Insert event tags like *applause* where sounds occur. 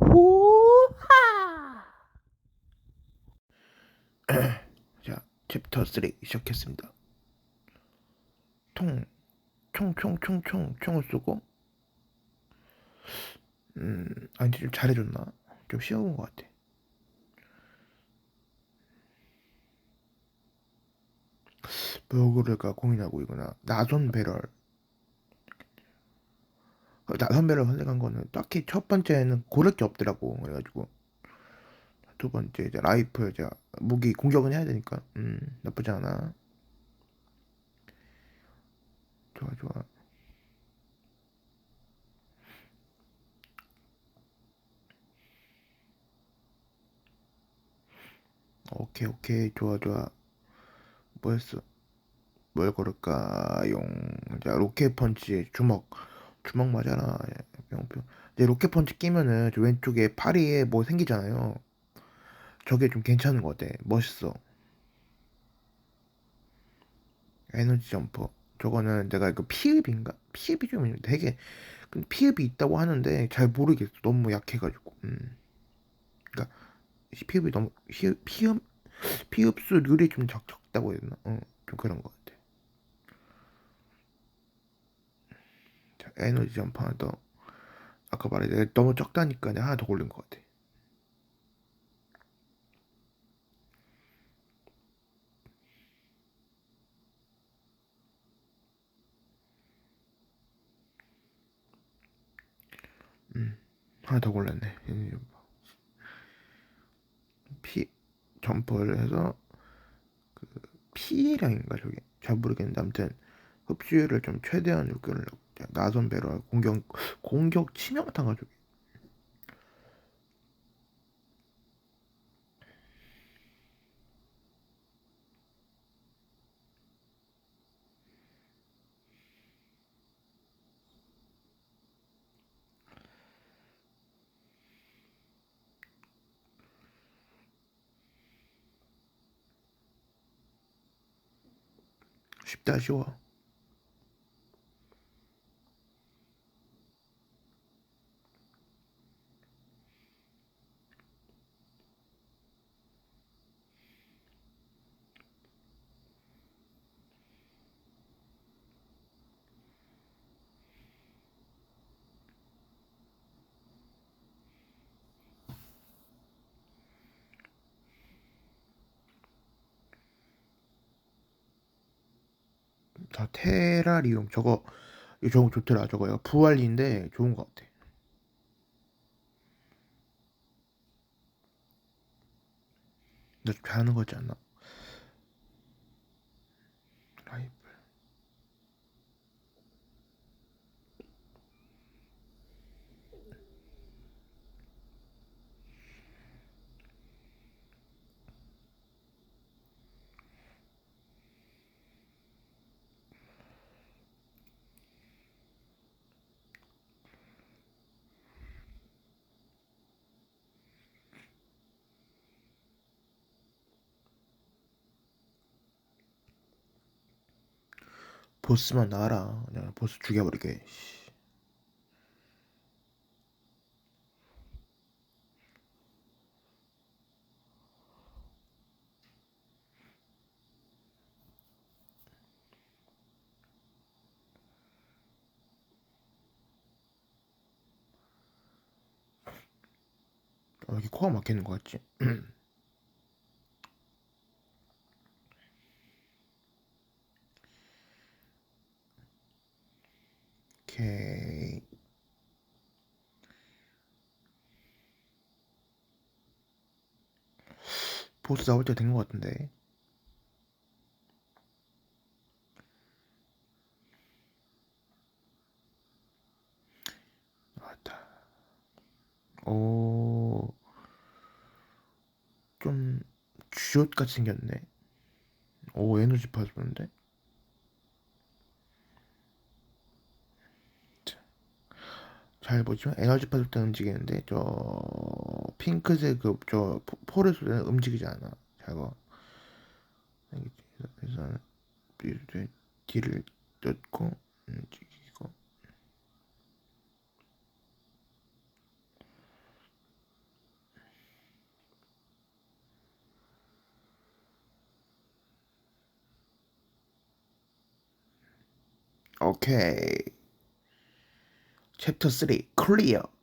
호하! *clears throat* 자, 챕터 3 시작했습니다. 총, 총, 총, 총, 총, 총을 쏘고, 음, 아니, 좀 잘해줬나? 좀 쉬운 것 같아. 뭐 고를까 고민하고 있구나. 나선 배럴. 배럴 선택한 거는 딱히 첫 번째는 고를 게 없더라고. 그래가지고. 두 번째, 이제 라이플, 이제 무기 공격은 해야 되니까, 음, 나쁘지 않아. 좋아, 좋아. 오케이, 오케이, 좋아, 좋아. 뭐 했어? 뭘 고를까용? 자, 로켓 펀치, 주먹. 주먹 맞아라. 예, 뿅뿅. 이제 로켓 펀치 끼면은 저 왼쪽에 파리에 뭐 생기잖아요. 저게 좀 괜찮은 것 같아. 멋있어. 에너지 점퍼. 저거는 내가 그 피흡인가? 피흡이 좀 되게 피흡이 있다고 하는데 잘 모르겠어. 너무 약해가지고. 음. 그러니까 피흡이 너무 피흡 피흡 피흡수율이 좀 적, 적다고 해야 되나? 어, 좀 그런 것 같아. 자, 에너지 점퍼 하나 더. 아까 말했는데 너무 적다니까 하나 더 고른 것 같아. 음, 하나 더 골랐네. 피 점퍼를 해서 그 피해량인가 저게 잘 모르겠는데 아무튼 흡수율을 좀 최대한 높이려고 나선 배럴 공격 공격 치명타가 저게 쉽다 쉬워. 자, 테라리움 저거 저거 좋더라. 저거요. 부활인데 좋은 것 같아. 너 잘하는 거지 않나? 보스만 나와라. 그냥 보스 죽여버리게. 씨. 어, 여기 코가 막히는 것 같지? *clears throat* 오케이. 보스 나올 때 된 것 같은데. 나왔다. 오. 좀 쥐옷 같이 생겼네. 오 에너지 파스인데. 잘 보시면 에너지 파스부터 움직이는데 저 핑크색 그저 포레스는 움직이지 않아. 자거 그래서 이제 뒤를 뜯고 움직이고 오케이. 챕터 3 클리어. 후.